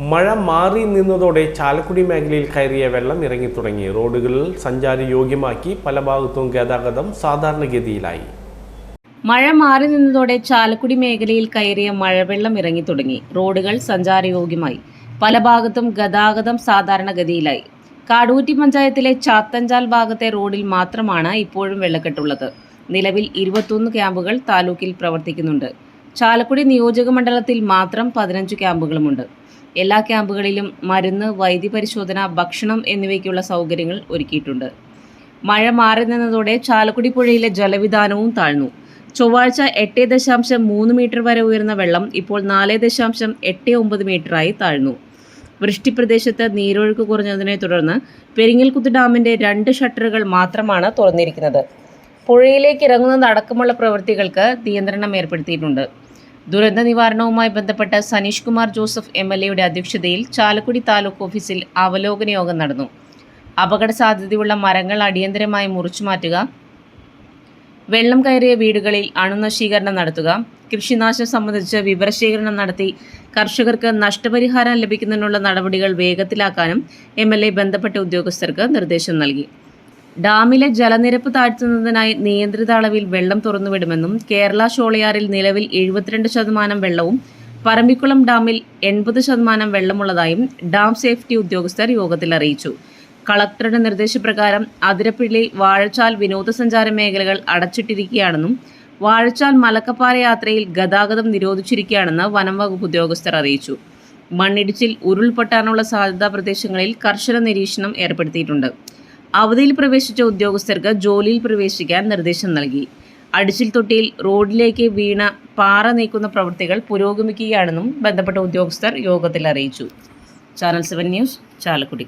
മഴ മാറി നിന്നതോടെ ചാലക്കുടി മേഖലയിൽ കയറിയ വെള്ളം ഇറങ്ങി തുടങ്ങി റോഡുകളിൽ സഞ്ചാര യോഗ്യമാക്കി പല ഭാഗത്തും ഗതാഗതം സാധാരണഗതിയിലായി. മഴ മാറി നിന്നതോടെ ചാലക്കുടി മേഖലയിൽ കയറിയ മഴവെള്ളം ഇറങ്ങി തുടങ്ങി റോഡുകൾ സഞ്ചാരയോഗ്യമായി പല ഭാഗത്തും ഗതാഗതം സാധാരണഗതിയിലായി. കാടൂറ്റി പഞ്ചായത്തിലെ ചാത്തഞ്ചാൽ ഭാഗത്തെ റോഡിൽ മാത്രമാണ് ഇപ്പോഴും വെള്ളക്കെട്ടുള്ളത്. നിലവിൽ ഇരുപത്തൊന്ന് ക്യാമ്പുകൾ താലൂക്കിൽ പ്രവർത്തിക്കുന്നുണ്ട്. ചാലക്കുടി നിയോജക മണ്ഡലത്തിൽ മാത്രം പതിനഞ്ച് ക്യാമ്പുകളുമുണ്ട്. എല്ലാ ക്യാമ്പുകളിലും മരുന്ന് വൈദ്യ പരിശോധന ഭക്ഷണം എന്നിവയ്ക്കുള്ള സൗകര്യങ്ങൾ ഒരുക്കിയിട്ടുണ്ട്. മഴ മാറി നിന്നതോടെ ചാലക്കുടി പുഴയിലെ ജലവിധാനവും താഴ്ന്നു. ചൊവ്വാഴ്ച എട്ട് ദശാംശം മൂന്ന് മീറ്റർ വരെ ഉയർന്ന വെള്ളം ഇപ്പോൾ നാല് ദശാംശം എട്ട് ഒമ്പത് മീറ്ററായി താഴ്ന്നു. വൃഷ്ടിപ്രദേശത്ത് നീരൊഴുക്ക് കുറഞ്ഞതിനെ തുടർന്ന് പെരിങ്ങൽകുത്ത് ഡാമിന്റെ രണ്ട് ഷട്ടറുകൾ മാത്രമാണ് തുറന്നിരിക്കുന്നത്. പുഴയിലേക്ക് ഇറങ്ങുന്നത് അടക്കമുള്ള പ്രവൃത്തികൾക്ക് നിയന്ത്രണം ഏർപ്പെടുത്തിയിട്ടുണ്ട്. ദുരന്ത നിവാരണവുമായി ബന്ധപ്പെട്ട സനീഷ് കുമാർ ജോസഫ് എം എൽ എയുടെ അധ്യക്ഷതയിൽ ചാലക്കുടി താലൂക്ക് ഓഫീസിൽ അവലോകന യോഗം നടന്നു. അപകട സാധ്യതയുള്ള മരങ്ങൾ അടിയന്തരമായി മുറിച്ചു മാറ്റുക വെള്ളം കയറിയ വീടുകളിൽ അണുനശീകരണം നടത്തുക കൃഷിനാശം സംബന്ധിച്ച് വിവരശേഖരണം നടത്തി കർഷകർക്ക് നഷ്ടപരിഹാരം ലഭിക്കുന്നതിനുള്ള നടപടികൾ വേഗത്തിലാക്കാനും എം ബന്ധപ്പെട്ട ഉദ്യോഗസ്ഥർക്ക് നിർദ്ദേശം നൽകി. ഡാമിലെ ജലനിരപ്പ് താഴ്ത്തുന്നതിനായി നിയന്ത്രിത അളവിൽ വെള്ളം തുറന്നുവിടുമെന്നും കേരള ഷോളയാറിൽ നിലവിൽ എഴുപത്തിരണ്ട് ശതമാനം വെള്ളവും പറമ്പിക്കുളം ഡാമിൽ എൺപത് ശതമാനം വെള്ളമുള്ളതായും ഡാം സേഫ്റ്റി ഉദ്യോഗസ്ഥർ യോഗത്തിൽ അറിയിച്ചു. കളക്ടറുടെ നിർദ്ദേശപ്രകാരം അതിരപ്പിള്ളി വാഴച്ചാൽ വിനോദസഞ്ചാര മേഖലകൾ അടച്ചിട്ടിരിക്കുകയാണെന്നും വാഴച്ചാൽ മലക്കപ്പാറ യാത്രയിൽ ഗതാഗതം നിരോധിച്ചിരിക്കുകയാണെന്ന് വനം വകുപ്പ് ഉദ്യോഗസ്ഥർ അറിയിച്ചു. മണ്ണിടിച്ചിൽ ഉരുൾപൊട്ടാനുള്ള സാധ്യതാ പ്രദേശങ്ങളിൽ കർശന നിരീക്ഷണം ഏർപ്പെടുത്തിയിട്ടുണ്ട്. അവധിയിൽ പ്രവേശിച്ച ഉദ്യോഗസ്ഥർക്ക് ജോലിയിൽ പ്രവേശിക്കാൻ നിർദ്ദേശം നൽകി. അടിച്ചിൽ തൊട്ടിയിൽ റോഡിലേക്ക് വീണ പാറ നീക്കുന്ന പ്രവൃത്തികൾ പുരോഗമിക്കുകയാണെന്നും ബന്ധപ്പെട്ട ഉദ്യോഗസ്ഥർ യോഗത്തിൽ അറിയിച്ചു. Channel seven news Chalakudy.